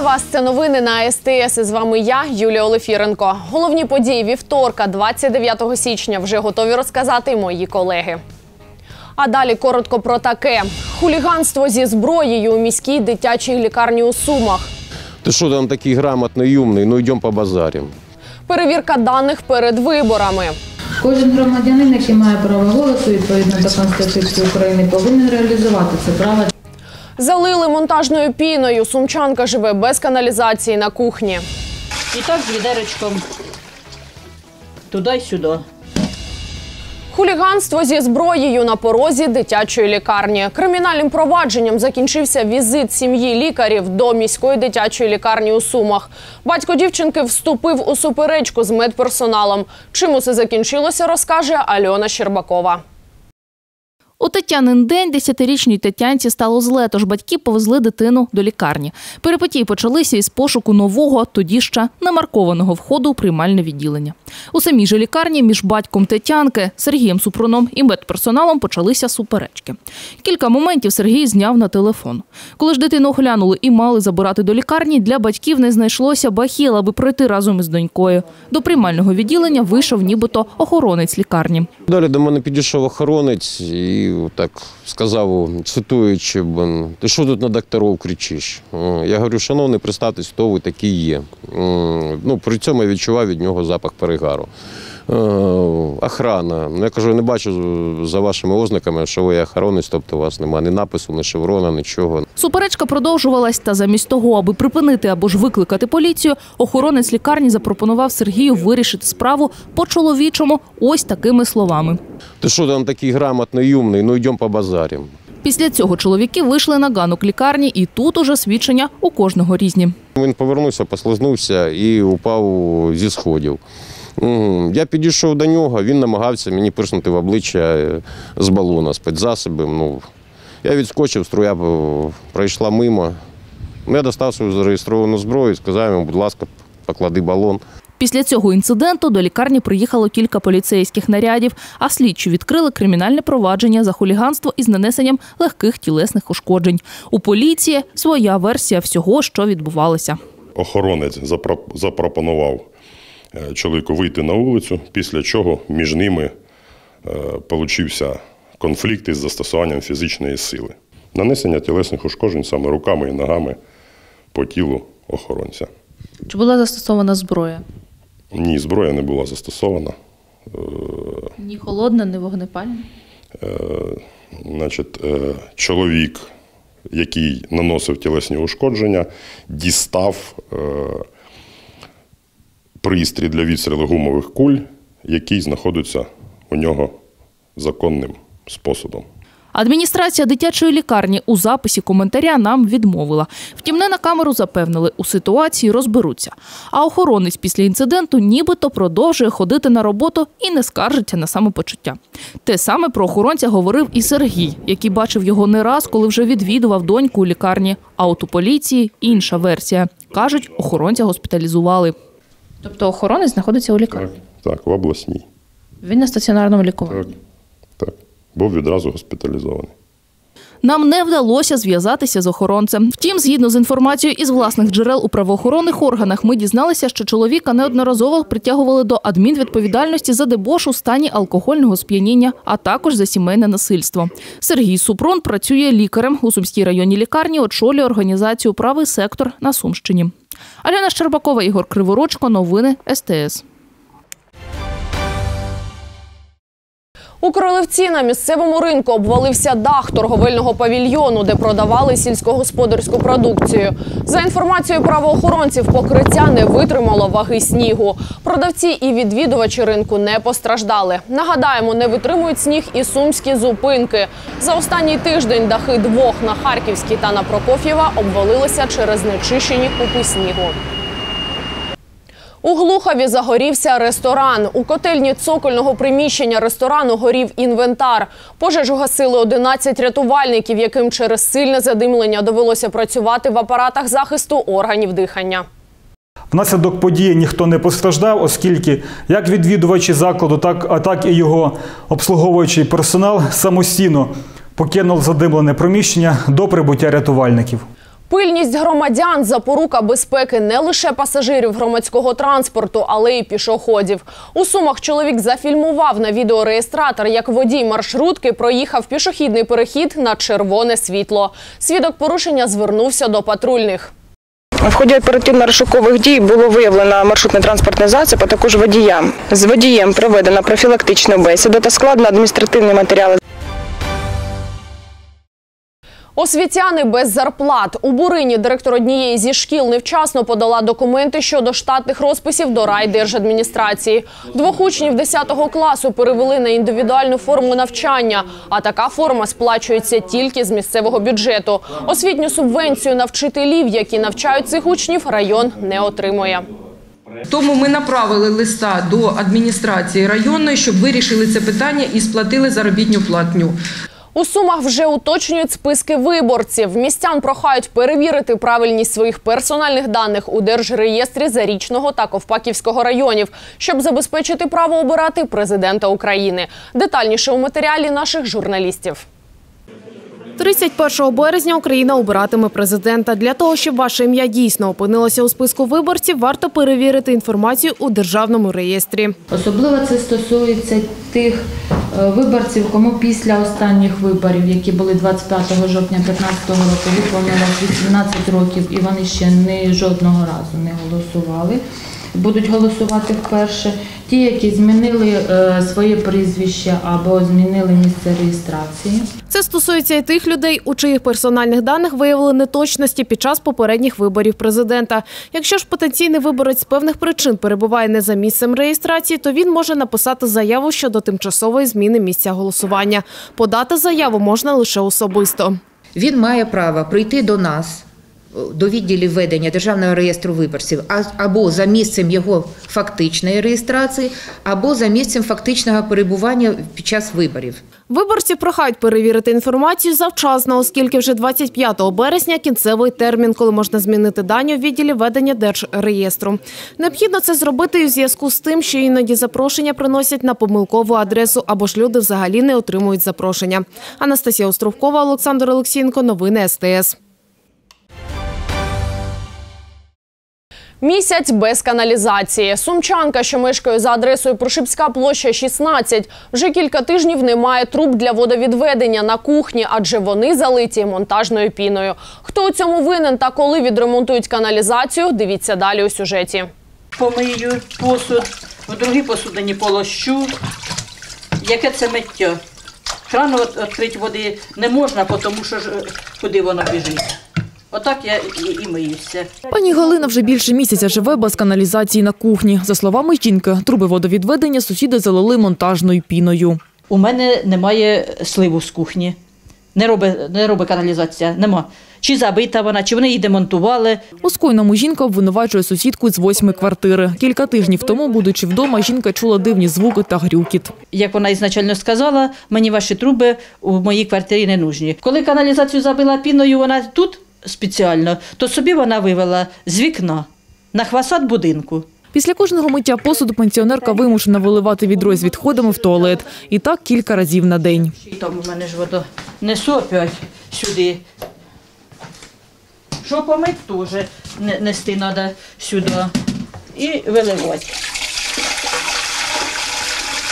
Вітаю вас! Це новини на СТС. І з вами я, Юлія Олефіренко. Головні події вівторка, 29 січня, вже готові розказати мої колеги. А далі коротко про таке: хуліганство зі зброєю у міській дитячій лікарні у Сумах. Ты что там такой грамотный и умный? Ну идем побазарим. Перевірка даних перед виборами. Кожен громадянин, який має право голосу відповідно до Конституції України, повинен реалізувати це право. Залили монтажною піною. Сумчанка живе без каналізації на кухні. І так з відеречком туди й сюди. Хуліганство зі зброєю на порозі дитячої лікарні. Кримінальним провадженням закінчився візит сім'ї лікарів до міської дитячої лікарні у Сумах. Батько дівчинки вступив у суперечку з медперсоналом. Чим усе закінчилося, розкаже Альона Щербакова. У Тетянин день десятирічній Тетянці стало зле, тож батьки повезли дитину до лікарні. Перепотії почалися із пошуку нового, тоді ще немаркованого входу у приймальне відділення. У самій же лікарні між батьком Тетянки, Сергієм Супруном і медперсоналом почалися суперечки. Кілька моментів Сергій зняв на телефон. Коли ж дитину оглянули і мали забирати до лікарні, для батьків не знайшлося бахіл, аби пройти разом із донькою. До приймального відділення вийшов нібито охоронець лікарні. Далі до мене підійшов охоронець і так сказав, цитуючи, «Бен, ти що тут на докторів кричиш? Я говорю, шановний, представтесь, хто ви такі є. Ну, при цьому я відчував від нього запах перегару. Е, Охрана. Ну, я кажу, я не бачу за вашими ознаками, що ви є охоронець, тобто у вас немає ні напису, ні шеврона, нічого. Суперечка продовжувалась, та замість того, аби припинити або ж викликати поліцію, охоронець лікарні запропонував Сергію вирішити справу по-чоловічому ось такими словами. Ти що там такий грамотний і умний? Ну йдемо побазарим. Після цього чоловіки вийшли на ганок лікарні, і тут уже свідчення у кожного різні. Він повернувся, послизнувся і упав зі сходів. Я підійшов до нього, він намагався мені пирснути в обличчя е, з балона спецзасобом. Ну, я відскочив, струя пройшла мимо. Ну, Я достав свою зареєстровану зброю і сказав йому, будь ласка, поклади балон. Після цього інциденту до лікарні приїхало кілька поліцейських нарядів, а слідчі відкрили кримінальне провадження за хуліганство із нанесенням легких тілесних ушкоджень. У поліції своя версія всього, що відбувалося. охоронець запро- запропонував чоловіку вийти на вулицю, після чого між ними е, получився конфлікт із застосуванням фізичної сили. Нанесення тілесних ушкоджень саме руками і ногами по тілу охоронця. Чи була застосована зброя? Ні, зброя не була застосована. Ні холодна, ні вогнепальна. Е, Значить, е, чоловік, який наносив тілесні ушкодження, дістав е, пристрій для відстрілу гумових куль, який знаходиться у нього законним способом. Адміністрація дитячої лікарні у записі коментаря нам відмовила. Втім, не на камеру запевнили, у ситуації розберуться. А охоронець після інциденту нібито продовжує ходити на роботу і не скаржиться на самопочуття. Те саме про охоронця говорив і Сергій, який бачив його не раз, коли вже відвідував доньку у лікарні. А от у поліції інша версія. Кажуть, охоронця госпіталізували. Тобто охоронець знаходиться у Так, так, в обласній. Він на стаціонарному лікуванні. Так, так. Був відразу госпіталізований. Нам не вдалося зв'язатися з охоронцем. Втім, згідно з інформацією із власних джерел у правоохоронних органах, ми дізналися, що чоловіка неодноразово притягували до адмінвідповідальності за дебош у стані алкогольного сп'яніння, а також за сімейне насильство. Сергій Супрун працює лікарем у Сумській районній лікарні, очолює організацію Правий сектор на Сумщині. Альона Щербакова, Ігор Криворучко. Новини СТС. У Кролевці на місцевому ринку обвалився дах торговельного павільйону, де продавали сільськогосподарську продукцію. За інформацією правоохоронців, покриття не витримало ваги снігу. Продавці і відвідувачі ринку не постраждали. Нагадаємо, не витримують сніг і сумські зупинки. За останній тиждень дахи двох на Харківській та на Прокоф'єва обвалилися через нечищені купи снігу. У Глухові загорівся ресторан. У котельні цокольного приміщення ресторану горів інвентар. Пожежу гасили 11 рятувальників, яким через сильне задимлення довелося працювати в апаратах захисту органів дихання. Внаслідок події ніхто не постраждав, оскільки як відвідувачі закладу, так, а так і його обслуговуючий персонал самостійно покинув задимлене приміщення до прибуття рятувальників. Пильність громадян запорука безпеки не лише пасажирів громадського транспорту, але й пішоходів. У сумах чоловік зафільмував на відеореєстратор, як водій маршрутки проїхав пішохідний перехід на червоне світло. Свідок порушення звернувся до патрульних. В ході оперативно-розшукових дій було виявлено маршрутний транспортний засіб, а також водія. З водієм проведено профілактичну бесіду та складено адміністративні матеріали Освітяни без зарплат. У Бурині директор однієї зі шкіл невчасно подала документи щодо штатних розписів до райдержадміністрації. Двох учнів 10 класу перевели на індивідуальну форму навчання, а така форма сплачується тільки з місцевого бюджету. Освітню субвенцію на вчителів, які навчають цих учнів, район не отримує. Тому ми направили листа до адміністрації районної, щоб вирішили це питання і сплатили заробітну платню. У Сумах вже уточнюють списки виборців. Містян прохають перевірити правильність своїх персональних даних у Держреєстрі Зарічного та Ковпаківського районів, щоб забезпечити право обирати президента України. Детальніше у матеріалі наших журналістів. 31 березня Україна обиратиме президента. Для того, щоб ваше ім'я дійсно опинилося у списку виборців, варто перевірити інформацію у державному реєстрі. Особливо це стосується тих е, виборців, кому після останніх виборів, які були 25 жовтня 2015 року, виповнилось 18 років і вони ще не жодного разу не голосували. Будуть голосувати вперше. Ті, які змінили е, своє прізвище або змінили місце реєстрації. Це стосується і тих людей, у чиїх персональних даних виявили неточності під час попередніх виборів президента. Якщо ж потенційний виборець з певних причин перебуває не за місцем реєстрації, то він може написати заяву щодо тимчасової зміни місця голосування. Подати заяву можна лише особисто. Він має право прийти до нас. До відділів ведення державного реєстру виборців або за місцем його фактичної реєстрації, або за місцем фактичного перебування під час виборів. Виборці прохають перевірити інформацію завчасно, оскільки вже 25 березня кінцевий термін, коли можна змінити дані у відділі ведення держреєстру. Необхідно це зробити у зв'язку з тим, що іноді запрошення приносять на помилкову адресу або ж люди взагалі не отримують запрошення. Анастасія Островкова, Олександр Олексієнко. Новини СТС. Місяць без каналізації. Сумчанка, що мешкає за адресою Прошипська площа 16, вже кілька тижнів не має труб для водовідведення на кухні, адже вони залиті монтажною піною. Хто у цьому винен та коли відремонтують каналізацію, дивіться далі у сюжеті. Помию посуд, в другій посудині полощу. Яке це миття? Кран відкрити води не можна, тому що ж, е, куди воно біжить. Отак я і, і миюся. Пані Галина вже більше місяця живе без каналізації на кухні. За словами жінки, труби водовідведення сусіди залили монтажною піною. У мене немає сливу з кухні. Не робить, не робить каналізація, нема. Чи забита вона, чи вони її демонтували. У скоєному жінка обвинувачує сусідку з восьми квартири. Кілька тижнів тому, будучи вдома, жінка чула дивні звуки та грюкіт. Як вона ізначально сказала, мені ваші труби у моїй квартирі не нужні. Коли каналізацію забила піною, вона тут спеціально, то собі вона вивела з вікна на фасад будинку. Після кожного миття посуду пенсіонерка вимушена виливати відро з відходами в туалет. І так кілька разів на день. Там у мене ж вода несу опять сюди. Що помить теж нести треба сюди. І виливати.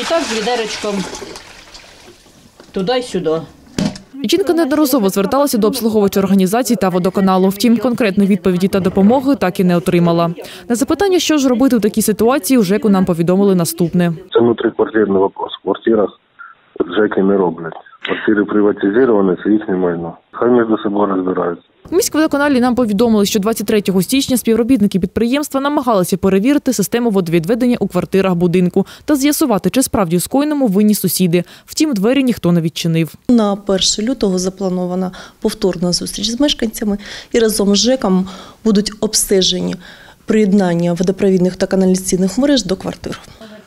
І так з відеречком туди й сюди. Жінка неодноразово зверталася до обслуговуючої організацій та водоканалу. Втім, конкретної відповіді та допомоги так і не отримала. На запитання, що ж робити в такій ситуації, у ЖЕКу нам повідомили наступне. Це внутриквартирний вопрос. В квартирах ЖЕКи не роблять. Квартири приватизовані, це їхнє майно. Хай між собою розбираються. Міськводоканалі нам повідомили, що 23 січня співробітники підприємства намагалися перевірити систему водовідведення у квартирах будинку та з'ясувати, чи справді скоєному винні сусіди. Втім, двері ніхто не відчинив. На 1 лютого запланована повторна зустріч з мешканцями і разом з ЖЕКом будуть обстежені приєднання водопровідних та каналізаційних мереж до квартир.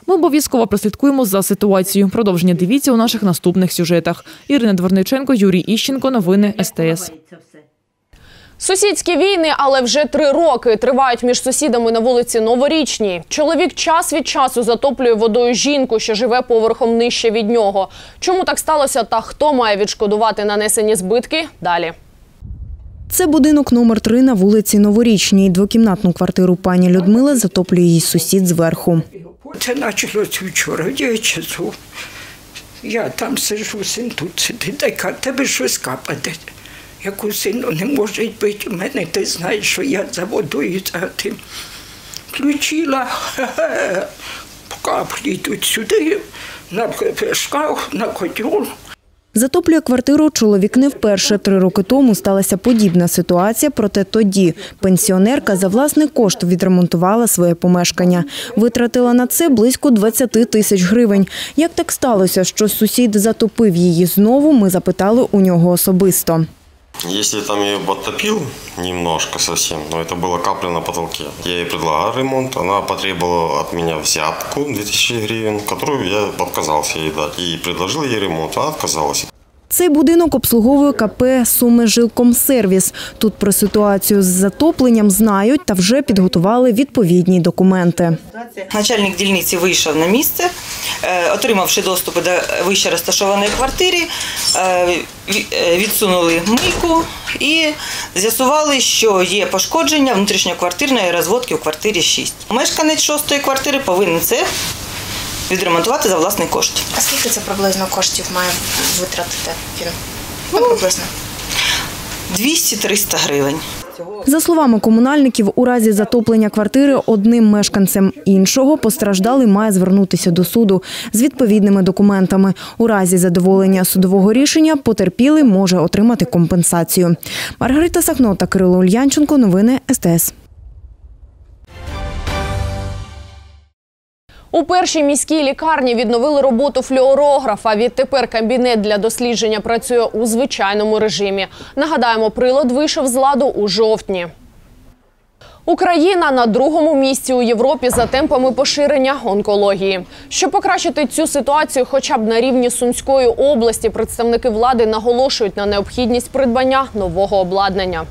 Ми обов'язково прослідкуємо за ситуацією. Продовження дивіться у наших наступних сюжетах. Ірина Дворниченко, Юрій Іщенко. Новини СТС. Сусідські війни, але вже три роки тривають між сусідами на вулиці Новорічній. Чоловік час від часу затоплює водою жінку, що живе поверхом нижче від нього. Чому так сталося та хто має відшкодувати нанесені збитки? Далі. Це будинок номер 3 на вулиці Новорічній. Двокімнатну квартиру пані Людмили затоплює її сусід зверху. Це почалося вчора, в 9 часов. Я там сижу, син тут сидить, дай тебе щось капати. Яку сину не може бути. У мене ти знаєш, що я за водою за тим. Включила каплі йдуть сюди, на шкаф, на котел. Затоплює квартиру чоловік не вперше. Три роки тому сталася подібна ситуація, проте тоді пенсіонерка за власний кошт відремонтувала своє помешкання. Витратила на це близько 20 тисяч гривень. Як так сталося, що сусід затопив її знову, ми запитали у нього особисто. Если там ее подтопил немножко совсем, но это было капля на потолке. Я ей предлагал ремонт, она потребовала от меня взятку 2000 гривен, которую я отказался ей дать. И предложил ей ремонт, она отказалась. Цей будинок обслуговує КП «Сумижилкомсервіс». Тут про ситуацію з затопленням знають та вже підготували відповідні документи. Начальник дільниці вийшов на місце, е, отримавши доступ до вище розташованої квартири, е, е, відсунули мийку і з'ясували, що є пошкодження внутрішньоквартирної розводки у квартирі 6. Мешканець шостої квартири повинен це відремонтувати за власний кошт. А скільки це приблизно коштів має витратити він? Ну, приблизно. 200-300 гривень. За словами комунальників, у разі затоплення квартири одним мешканцем іншого постраждалий має звернутися до суду з відповідними документами. У разі задоволення судового рішення потерпілий може отримати компенсацію. Маргарита Сахно та Кирило Ульянченко. Новини СТС. У першій міській лікарні відновили роботу флюорографа. Відтепер кабінет для дослідження працює у звичайному режимі. Нагадаємо, прилад вийшов з ладу у жовтні. Україна на другому місці у Європі за темпами поширення онкології. Щоб покращити цю ситуацію, хоча б на рівні Сумської області, представники влади наголошують на необхідність придбання нового обладнання.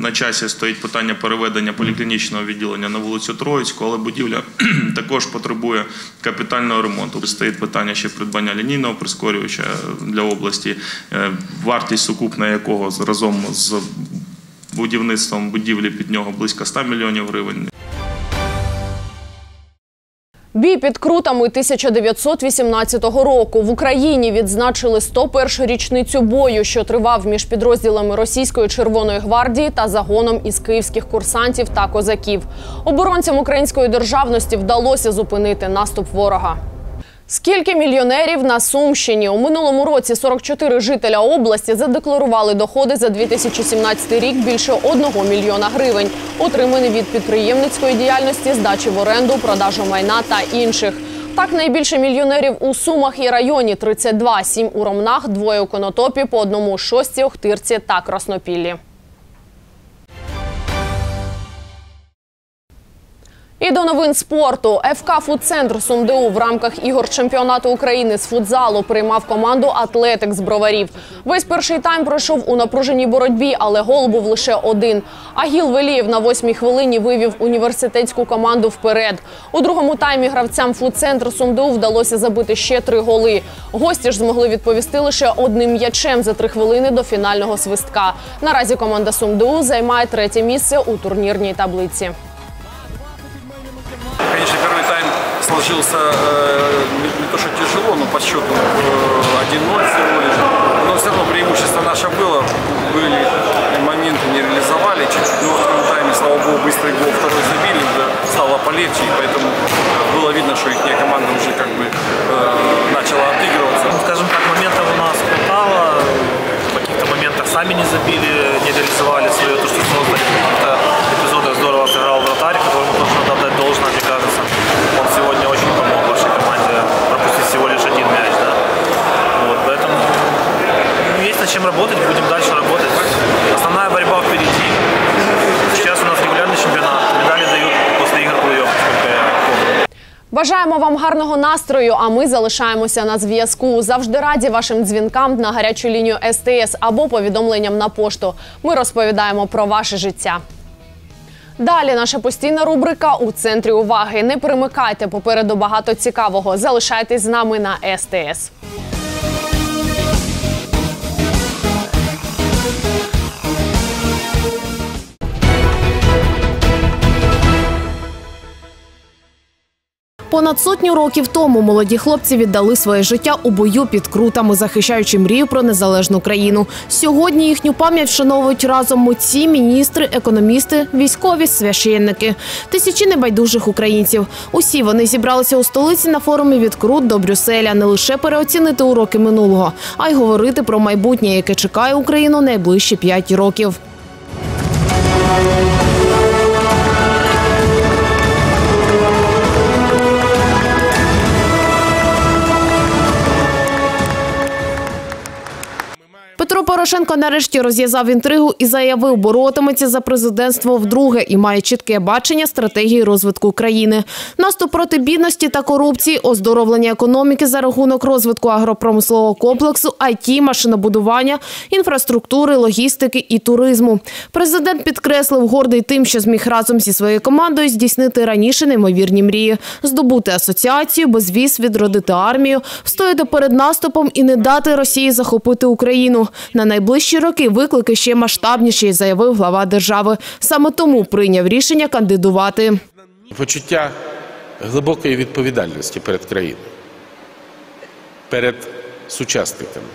На часі стоїть питання переведення поліклінічного відділення на вулицю Троїцьку, але будівля також потребує капітального ремонту. Стоїть питання ще придбання лінійного прискорювача для області, е, вартість сукупна якого разом з будівництвом будівлі під нього близько 100 мільйонів гривень. Бій під крутами 1918 року в Україні відзначили 101 річницю бою, що тривав між підрозділами російської Червоної гвардії та загоном із київських курсантів та козаків. Оборонцям української державності вдалося зупинити наступ ворога. Скільки мільйонерів на Сумщині у минулому році 44 жителя області задекларували доходи за 2017 рік більше 1 мільйона гривень, отримані від підприємницької діяльності, здачі в оренду, продажу майна та інших. Так найбільше мільйонерів у Сумах і районі 32, 7 у Ромнах, двоє у Конотопі, по одному у Шостці, Охтирці та Краснопіллі. І до новин спорту. ФК «Фудцентр» СумДУ в рамках ігор чемпіонату України з футзалу приймав команду «Атлетик» з броварів. Весь перший тайм пройшов у напруженій боротьбі, але гол був лише один. Агіл Велієв на восьмій хвилині вивів університетську команду вперед. У другому таймі гравцям «Фудцентр» СумДУ вдалося забити ще три голи. Гості ж змогли відповісти лише одним м'ячем за три хвилини до фінального свистка. Наразі команда «СумДУ» займає третє місце у турнірній таблиці. Сложился э, не, то что тяжело, но по счету э, 1-0 всего лишь. Но все равно преимущество наше было. Были моменты, не реализовали чуть-чуть. Но во втором тайме, слава богу, быстрый гол второй забили, уже стало полегче. И поэтому было видно, что их команда уже как бы э, начала отыгрываться. Скажем так, моментов у нас хватало. В каких-то моментах сами не забили, не реализовали свое, то, что создали. В Бажаємо вам гарного настрою, а ми залишаємося на зв'язку. Завжди раді вашим дзвінкам на гарячу лінію СТС або повідомленням на пошту. Ми розповідаємо про ваше життя. Далі наша постійна рубрика у центрі уваги. Не перемикайте попереду багато цікавого. Залишайтесь з нами на СТС. Понад сотню років тому молоді хлопці віддали своє життя у бою під крутами, захищаючи мрію про незалежну країну. Сьогодні їхню пам'ять вшановують разом митці, міністри, економісти, військові, священники, тисячі небайдужих українців. Усі вони зібралися у столиці на форумі від Крут до Брюсселя не лише переоцінити уроки минулого, а й говорити про майбутнє, яке чекає Україну найближчі п'ять років. Порошенко нарешті розв'язав інтригу і заявив, боротиметься за президентство вдруге і має чітке бачення стратегії розвитку країни. Наступ проти бідності та корупції, оздоровлення економіки за рахунок розвитку агропромислового комплексу, IT, машинобудування, інфраструктури, логістики і туризму. Президент підкреслив гордий тим, що зміг разом зі своєю командою здійснити раніше неймовірні мрії, здобути асоціацію, безвіз, відродити армію, встояти перед наступом і не дати Росії захопити Україну. На найближчі роки виклики ще масштабніші, заявив глава держави. Саме тому прийняв рішення кандидувати. Почуття глибокої відповідальності перед країною, перед сучасниками,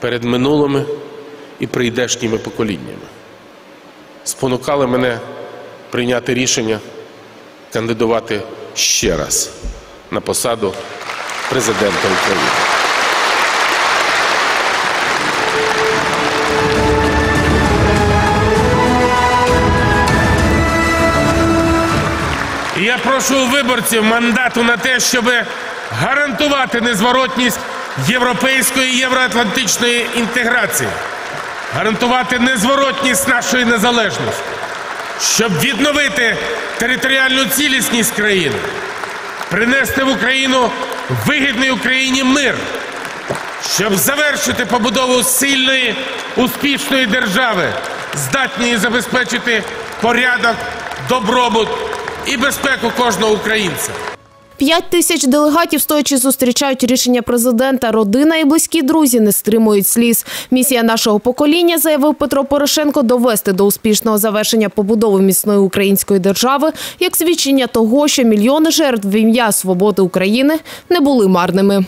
перед минулими і прийдешніми поколіннями спонукали мене прийняти рішення кандидувати ще раз на посаду президента України. Прошу у виборців мандату на те, щоб гарантувати незворотність європейської євроатлантичної інтеграції, гарантувати незворотність нашої незалежності, щоб відновити територіальну цілісність країни, принести в Україну вигідний Україні мир, щоб завершити побудову сильної, успішної держави, здатної забезпечити порядок, добробут і безпеку кожного українця. П'ять тисяч делегатів стоячи зустрічають рішення президента. Родина і близькі друзі не стримують сліз. Місія нашого покоління, заявив Петро Порошенко, довести до успішного завершення побудови міцної української держави як свідчення того, що мільйони жертв в ім'я свободи України не були марними.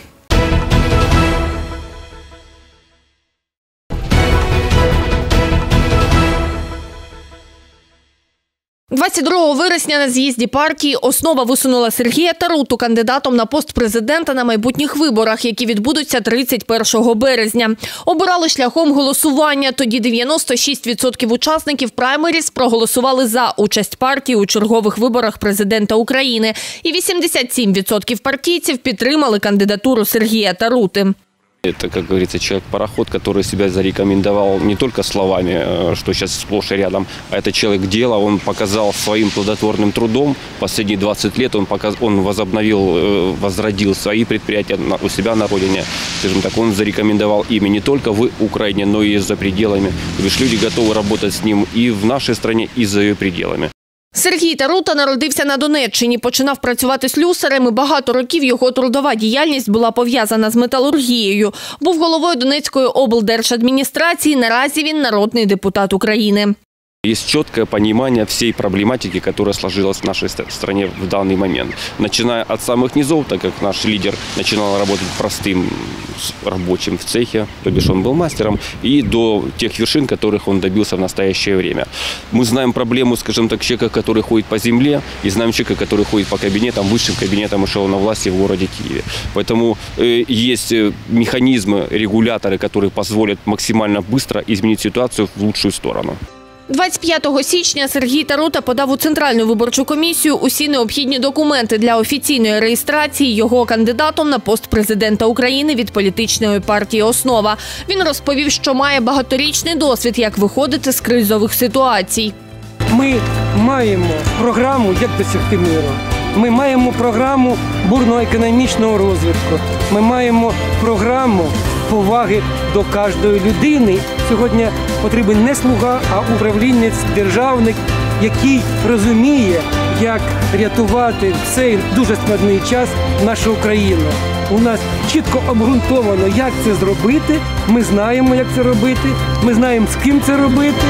22 вересня на з'їзді партії основа висунула Сергія Таруту кандидатом на пост президента на майбутніх виборах, які відбудуться 31 березня. Обирали шляхом голосування. Тоді 96% учасників праймеріс проголосували за участь партії у чергових виборах президента України, і 87% партійців підтримали кандидатуру Сергія Тарути. Это, как говорится, человек-пароход, который себя зарекомендовал не только словами, э, что сейчас сплошь и рядом, а это человек дела. Он показал своим плодотворным трудом. Последние 20 лет он, показ... он возобновил, э, возродил свои предприятия у себя на родине. Скажем так, он зарекомендовал ими не только в Украине, но и за пределами. То люди готовы работать с ним и в нашей стране, и за ее пределами. Сергій Тарута народився на Донеччині, починав працювати слюсарем і багато років його трудова діяльність була пов'язана з металургією. Був головою Донецької облдержадміністрації. Наразі він народний депутат України. Есть четкое понимание всей проблематики, которая сложилась в нашей ст- стране в данный момент. Начиная от самых низов, так как наш лидер начинал работать простым рабочим в цехе, то бишь он был мастером, и до тех вершин, которых он добился в настоящее время. Мы знаем проблему, скажем так, человека, который ходит по земле, и знаем человека, который ходит по кабинетам, высшим кабинетам эшелона власти в городе Киеве. Поэтому э, есть э, механизмы, регуляторы, которые позволят максимально быстро изменить ситуацию в лучшую сторону. 25 січня Сергій Тарута подав у Центральну виборчу комісію усі необхідні документи для офіційної реєстрації його кандидатом на пост президента України від політичної партії Основа. Він розповів, що має багаторічний досвід, як виходити з кризових ситуацій. Ми маємо програму, як досягти миру. Ми маємо програму бурного економічного розвитку. Ми маємо програму поваги до кожної людини. Сьогодні потрібен не слуга, а управлінець, державник, який розуміє, як рятувати в цей дуже складний час нашу Україну. У нас чітко обґрунтовано, як це зробити. Ми знаємо, як це робити. Ми знаємо, з ким це робити.